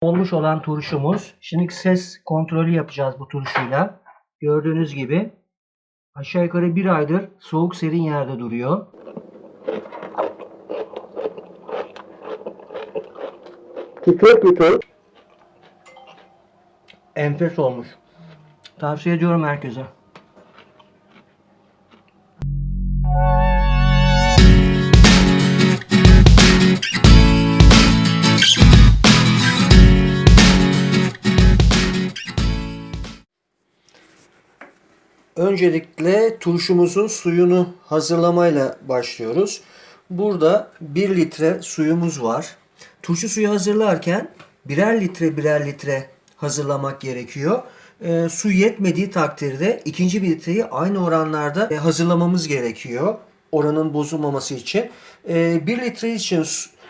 olmuş olan turşumuz. Şimdi ses kontrolü yapacağız bu turşuyla. Gördüğünüz gibi aşağı yukarı bir aydır soğuk serin yerde duruyor. Pütür pütür. Enfes olmuş. Tavsiye ediyorum herkese. Öncelikle turşumuzun suyunu hazırlamayla başlıyoruz. Burada 1 litre suyumuz var. Turşu suyu hazırlarken birer litre birer litre hazırlamak gerekiyor. Ee, su yetmediği takdirde ikinci bir litreyi aynı oranlarda e, hazırlamamız gerekiyor. Oranın bozulmaması için. Ee, 1 litre için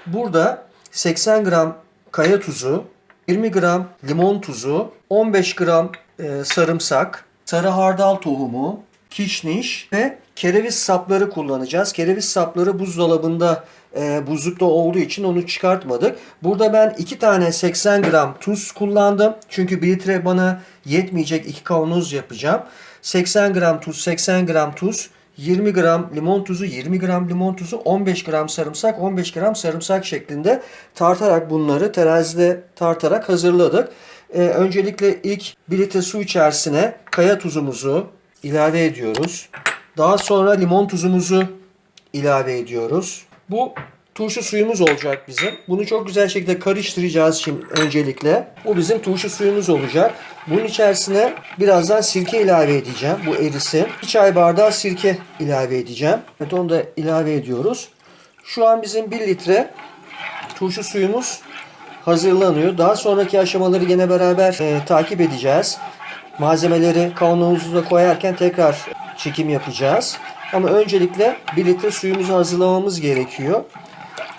burada 80 gram kaya tuzu, 20 gram limon tuzu, 15 gram e, sarımsak, sarı hardal tohumu, kişniş ve kereviz sapları kullanacağız. Kereviz sapları buzdolabında e, buzlukta olduğu için onu çıkartmadık. Burada ben 2 tane 80 gram tuz kullandım. Çünkü 1 litre bana yetmeyecek 2 kavanoz yapacağım. 80 gram tuz, 80 gram tuz, 20 gram limon tuzu, 20 gram limon tuzu, 15 gram sarımsak, 15 gram sarımsak şeklinde tartarak bunları terazide tartarak hazırladık. Ee, öncelikle ilk 1 litre su içerisine kaya tuzumuzu ilave ediyoruz. Daha sonra limon tuzumuzu ilave ediyoruz. Bu turşu suyumuz olacak bizim. Bunu çok güzel şekilde karıştıracağız şimdi öncelikle. Bu bizim turşu suyumuz olacak. Bunun içerisine birazdan sirke ilave edeceğim. Bu erisin. Bir çay bardağı sirke ilave edeceğim. Evet onu da ilave ediyoruz. Şu an bizim 1 litre turşu suyumuz hazırlanıyor. Daha sonraki aşamaları yine beraber e, takip edeceğiz. Malzemeleri kavanozumuza koyarken tekrar çekim yapacağız. Ama öncelikle 1 litre suyumuzu hazırlamamız gerekiyor.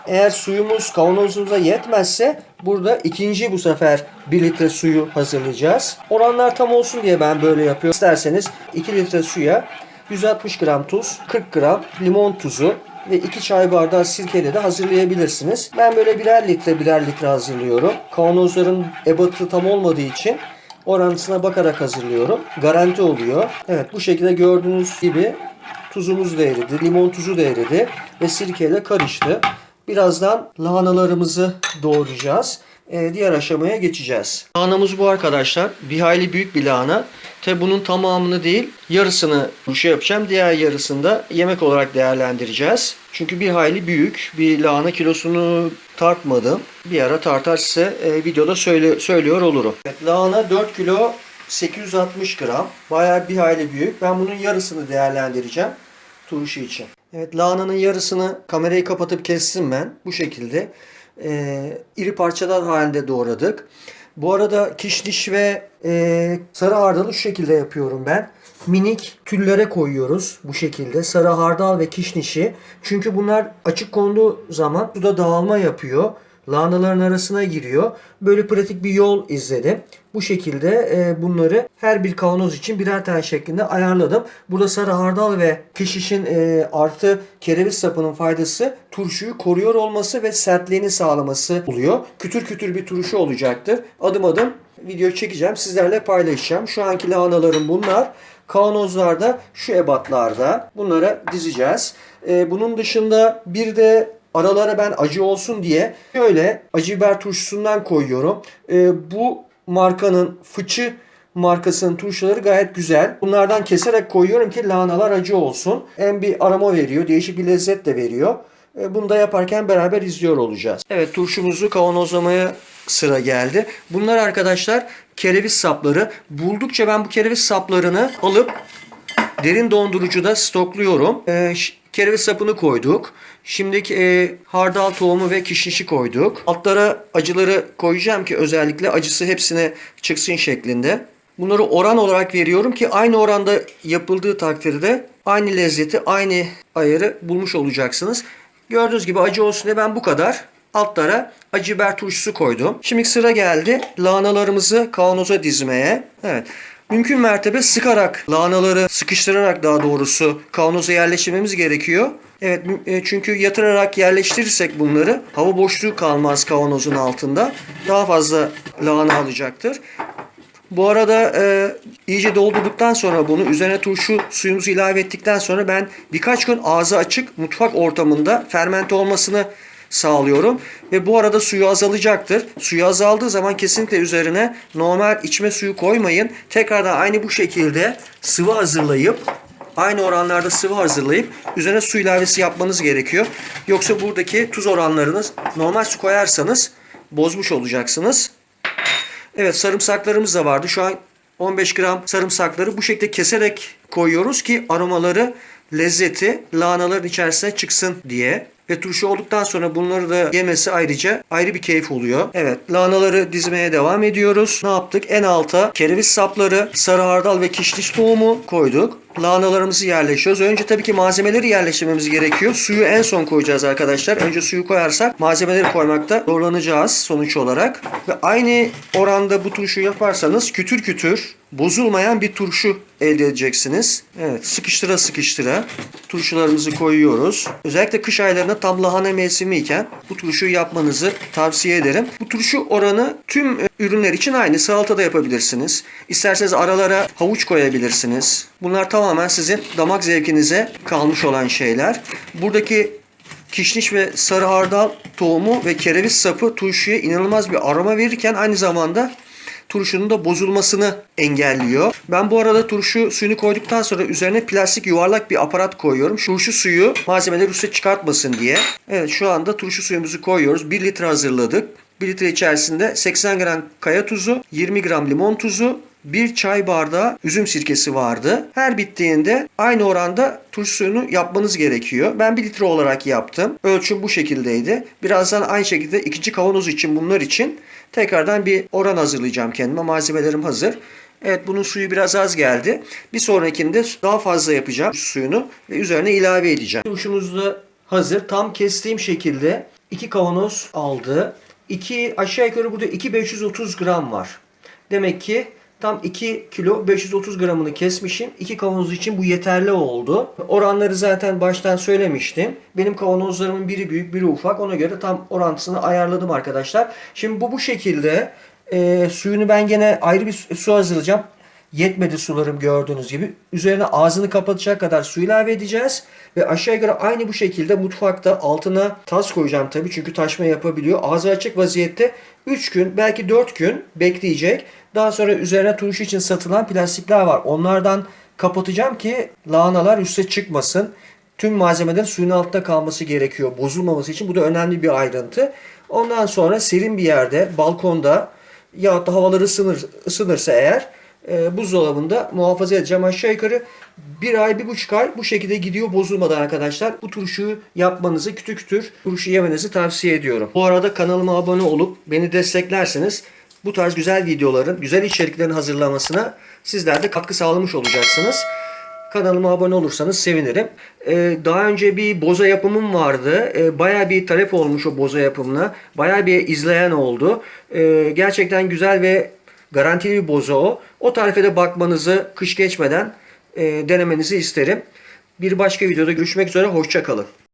Eğer suyumuz kavanozumuza yetmezse burada ikinci bu sefer 1 litre suyu hazırlayacağız. Oranlar tam olsun diye ben böyle yapıyorum. İsterseniz 2 litre suya 160 gram tuz, 40 gram limon tuzu ve 2 çay bardağı sirkeyle de hazırlayabilirsiniz. Ben böyle birer litre birer litre hazırlıyorum. Kavanozların ebatı tam olmadığı için orantısına bakarak hazırlıyorum. Garanti oluyor. Evet bu şekilde gördüğünüz gibi tuzumuz da eridi, limon tuzu da eridi ve sirkeyle karıştı. Birazdan lahanalarımızı doğrayacağız. Ee, diğer aşamaya geçeceğiz. Lahanamız bu arkadaşlar. Bir hayli büyük bir lahana. Tabi bunun tamamını değil yarısını bu yapacağım. Diğer yarısını da yemek olarak değerlendireceğiz. Çünkü bir hayli büyük. Bir lahana kilosunu tartmadım. Bir ara tartar size e, videoda söyle, söylüyor olurum. Evet, lahana 4 kilo 860 gram. Bayağı bir hayli büyük. Ben bunun yarısını değerlendireceğim turşu için. Evet lahananın yarısını kamerayı kapatıp kestim ben. Bu şekilde. Ee, iri parçalar halinde doğradık. Bu arada kişniş ve e, sarı hardalı şu şekilde yapıyorum ben. Minik tüllere koyuyoruz bu şekilde. Sarı hardal ve kişnişi. Çünkü bunlar açık konduğu zaman suda dağılma yapıyor. Lahanaların arasına giriyor. Böyle pratik bir yol izledim. Bu şekilde e, bunları her bir kavanoz için birer tane şeklinde ayarladım. Burada sarı hardal ve kişişin e, artı kereviz sapının faydası turşuyu koruyor olması ve sertliğini sağlaması oluyor. Kütür kütür bir turşu olacaktır. Adım adım video çekeceğim. Sizlerle paylaşacağım. Şu anki lahanalarım bunlar. Kavanozlarda şu ebatlarda bunlara dizeceğiz. E, bunun dışında bir de aralara ben acı olsun diye şöyle acı biber turşusundan koyuyorum. E, bu markanın fıçı markasının turşuları gayet güzel. Bunlardan keserek koyuyorum ki lahanalar acı olsun. Hem bir aroma veriyor, değişik bir lezzet de veriyor. E, Bunu da yaparken beraber izliyor olacağız. Evet turşumuzu kavanozlamaya sıra geldi. Bunlar arkadaşlar kereviz sapları. Buldukça ben bu kereviz saplarını alıp derin dondurucuda stokluyorum. Ee, kereviz sapını koyduk. Şimdi e, hardal tohumu ve kişnişi koyduk. Altlara acıları koyacağım ki özellikle acısı hepsine çıksın şeklinde. Bunları oran olarak veriyorum ki aynı oranda yapıldığı takdirde aynı lezzeti, aynı ayarı bulmuş olacaksınız. Gördüğünüz gibi acı olsun diye ben bu kadar altlara acı biber turşusu koydum. Şimdi sıra geldi lahanalarımızı kavanoza dizmeye. Evet. Mümkün mertebe sıkarak, lahanaları sıkıştırarak daha doğrusu kavanoza yerleştirmemiz gerekiyor. Evet e, çünkü yatırarak yerleştirirsek bunları hava boşluğu kalmaz kavanozun altında. Daha fazla lahana alacaktır. Bu arada e, iyice doldurduktan sonra bunu üzerine turşu suyumuzu ilave ettikten sonra ben birkaç gün ağzı açık mutfak ortamında fermente olmasını sağlıyorum. Ve bu arada suyu azalacaktır. Suyu azaldığı zaman kesinlikle üzerine normal içme suyu koymayın. Tekrardan aynı bu şekilde sıvı hazırlayıp aynı oranlarda sıvı hazırlayıp üzerine su ilavesi yapmanız gerekiyor. Yoksa buradaki tuz oranlarınız normal su koyarsanız bozmuş olacaksınız. Evet sarımsaklarımız da vardı. Şu an 15 gram sarımsakları bu şekilde keserek koyuyoruz ki aromaları, lezzeti lahanaların içerisine çıksın diye. Ve turşu olduktan sonra bunları da yemesi ayrıca ayrı bir keyif oluyor. Evet lahanaları dizmeye devam ediyoruz. Ne yaptık? En alta kereviz sapları, sarı hardal ve kişniş tohumu koyduk. Lahanalarımızı yerleştiriyoruz. Önce tabii ki malzemeleri yerleştirmemiz gerekiyor. Suyu en son koyacağız arkadaşlar. Önce suyu koyarsak malzemeleri koymakta zorlanacağız sonuç olarak. Ve aynı oranda bu turşu yaparsanız kütür kütür bozulmayan bir turşu elde edeceksiniz. Evet sıkıştıra sıkıştıra turşularımızı koyuyoruz. Özellikle kış aylarında tam lahana mevsimi iken bu turşuyu yapmanızı tavsiye ederim. Bu turşu oranı tüm e, ürünler için aynı. Salata da yapabilirsiniz. İsterseniz aralara havuç koyabilirsiniz. Bunlar tamamen sizin damak zevkinize kalmış olan şeyler. Buradaki kişniş ve sarı hardal tohumu ve kereviz sapı turşuya inanılmaz bir aroma verirken aynı zamanda turşunun da bozulmasını engelliyor. Ben bu arada turşu suyunu koyduktan sonra üzerine plastik yuvarlak bir aparat koyuyorum. Turşu suyu malzemeleri üste çıkartmasın diye. Evet şu anda turşu suyumuzu koyuyoruz. 1 litre hazırladık. 1 litre içerisinde 80 gram kaya tuzu, 20 gram limon tuzu, bir çay bardağı üzüm sirkesi vardı. Her bittiğinde aynı oranda turşu suyunu yapmanız gerekiyor. Ben 1 litre olarak yaptım. Ölçüm bu şekildeydi. Birazdan aynı şekilde ikinci kavanoz için bunlar için tekrardan bir oran hazırlayacağım kendime. Malzemelerim hazır. Evet bunun suyu biraz az geldi. Bir sonrakinde daha fazla yapacağım suyunu ve üzerine ilave edeceğim. Turşumuz da hazır. Tam kestiğim şekilde iki kavanoz aldı. 2 aşağı yukarı burada 2530 gram var. Demek ki tam 2 kilo 530 gramını kesmişim. 2 kavanoz için bu yeterli oldu. Oranları zaten baştan söylemiştim. Benim kavanozlarımın biri büyük biri ufak. Ona göre tam orantısını ayarladım arkadaşlar. Şimdi bu bu şekilde e, suyunu ben gene ayrı bir su- hazırlayacağım. Yetmedi sularım gördüğünüz gibi. Üzerine ağzını kapatacak kadar su ilave edeceğiz. Ve aşağı yukarı aynı bu şekilde mutfakta altına tas koyacağım tabii. Çünkü taşma yapabiliyor. Ağzı açık vaziyette 3 gün belki 4 gün bekleyecek. Daha sonra üzerine turşu için satılan plastikler var. Onlardan kapatacağım ki lahanalar üste çıkmasın. Tüm malzemelerin suyun altında kalması gerekiyor. Bozulmaması için. Bu da önemli bir ayrıntı. Ondan sonra serin bir yerde, balkonda ya da havaları ısınır, ısınırsa eğer e, buzdolabında muhafaza edeceğim. Aşağı yukarı bir ay, bir buçuk ay bu şekilde gidiyor bozulmadan arkadaşlar. Bu turşuyu yapmanızı, kütür kütür turşu yemenizi tavsiye ediyorum. Bu arada kanalıma abone olup beni desteklerseniz bu tarz güzel videoların, güzel içeriklerin hazırlamasına sizler de katkı sağlamış olacaksınız. Kanalıma abone olursanız sevinirim. Ee, daha önce bir boza yapımım vardı. Ee, Baya bir talep olmuş o boza yapımına. Baya bir izleyen oldu. Ee, gerçekten güzel ve garantili bir boza o. O tarife de bakmanızı kış geçmeden e, denemenizi isterim. Bir başka videoda görüşmek üzere. Hoşçakalın.